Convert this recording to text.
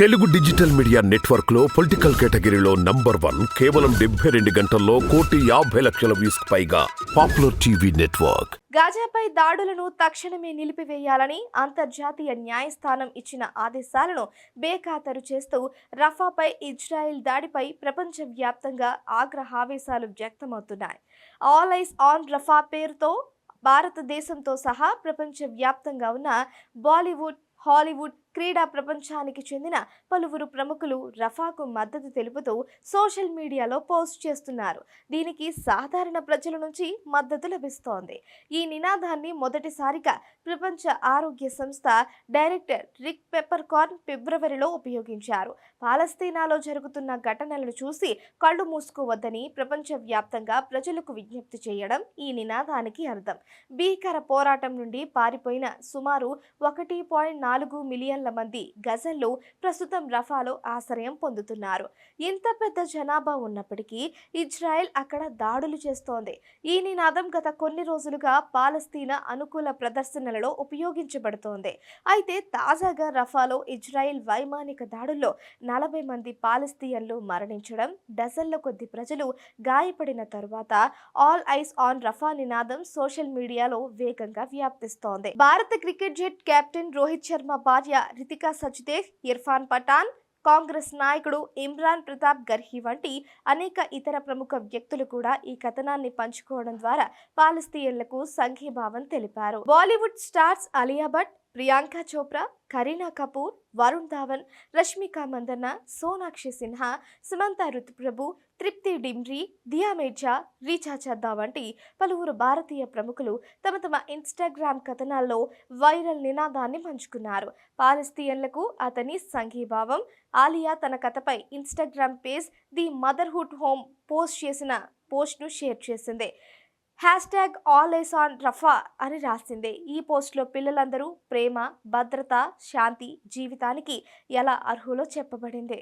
Telugu digital media నెట్వర్క్లో political కేటగిరీలో number one కేవలం డెబ్బై రెండు గంటల్లో కోటి యాభై లక్షల వ్యూస్ పైగా పాపులర్ టీవీ నెట్వర్క్. గాజాపై దాడులను తక్షణమే నిలిపివేయాలని అంతర్జాతీయ న్యాయస్థానం ఇచ్చిన ఆదేశాలను బేఖాతరు చేస్తూ రఫాపై ఇజ్రాయెల్ దాడిపై ప్రపంచవ్యాప్తంగా ఆగ్రహావేశాలు వ్యక్తమవుతున్నాయి. ఆల్ ఐస్ ఆన్ రఫా పేరుతో భారతదేశంతో సహా ప్రపంచవ్యాప్తంగా ఉన్న బాలీవుడ్ హాలీవుడ్ క్రీడా ప్రపంచానికి చెందిన పలువురు ప్రముఖులు రఫాకు మద్దతు తెలుపుతూ సోషల్ మీడియాలో పోస్ట్ చేస్తున్నారు. దీనికి సాధారణ ప్రజల నుంచి మద్దతు లభిస్తోంది. ఈ నినాదాన్ని మొదటిసారిగా ప్రపంచ ఆరోగ్య సంస్థ డైరెక్టర్ రిక్ పెప్పర్కార్న్ ఫిబ్రవరిలో ఉపయోగించారు. పాలస్తీనాలో జరుగుతున్న ఘటనలను చూసి కళ్ళు మూసుకోవద్దని ప్రపంచవ్యాప్తంగా ప్రజలకు విజ్ఞప్తి చేయడం ఈ నినాదానికి అర్థం. భీకర పోరాటం నుండి పారిపోయిన సుమారు ఒకటి పాయింట్ నాలుగు మిలియన్ల మంది గజల్లో ప్రస్తుతం రఫాలో ఆశ్రయం పొందుతున్నారు. ఇంత పెద్ద జనాభా ఉన్నప్పటికీ ఇజ్రాయెల్ అక్కడ దాడులు చేస్తోంది. ఈ నినాదం గత కొన్ని రోజులుగా పాలస్తీనా అనుకూల ప్రదర్శనలలో ఉపయోగించబడుతోంది. అయితే తాజాగా రఫాలో ఇజ్రాయెల్ వైమానిక దాడుల్లో నలభై మంది పాలస్తీయన్లు మరణించడం డజన్ల కొద్ది ప్రజలు గాయపడిన తరువాత ఆల్ ఐస్ ఆన్ రఫా నినాదం సోషల్ మీడియాలో వేగంగా వ్యాప్తిస్తోంది. భారత క్రికెట్ జెట్ కెప్టెన్ రోహిత్ శర్మ భార్య రితికా సచ్దేవ్ ఇర్ఫాన్ పఠాన్ కాంగ్రెస్ నాయకుడు ఇమ్రాన్ ప్రతాప్ గర్హి వంటి అనేక ఇతర ప్రముఖ వ్యక్తులు కూడా ఈ కథనాన్ని పంచుకోవడం ద్వారా పాలస్తీన్లకు సంఘీభావం తెలిపారు. బాలీవుడ్ స్టార్స్ అలియా భట్ ప్రియాంక చోప్రా కరీనా కపూర్ వరుణ్ ధావన్ రష్మిక మందన్న సోనాక్షి సిన్హా సుమంత రుతుప్రభు తృప్తి డిమ్రీ దియా మీర్జా రీచా చద్దా వంటి పలువురు భారతీయ ప్రముఖులు తమ తమ ఇన్స్టాగ్రామ్ కథనాల్లో వైరల్ నినాదాన్ని పంచుకున్నారు. పాలస్తీయన్లకు అతని సంఘీభావం ఆలియా తన కథపై Instagram page the motherhood home post చేసిన పోస్ట్ను షేర్ చేసింది. Hashtag all eyes on Rafah అని రాసింది. ఈ పోస్ట్లో పిల్లలందరూ ప్రేమ భద్రత శాంతి జీవితానికి ఎలా అర్హులో చెప్పబడింది?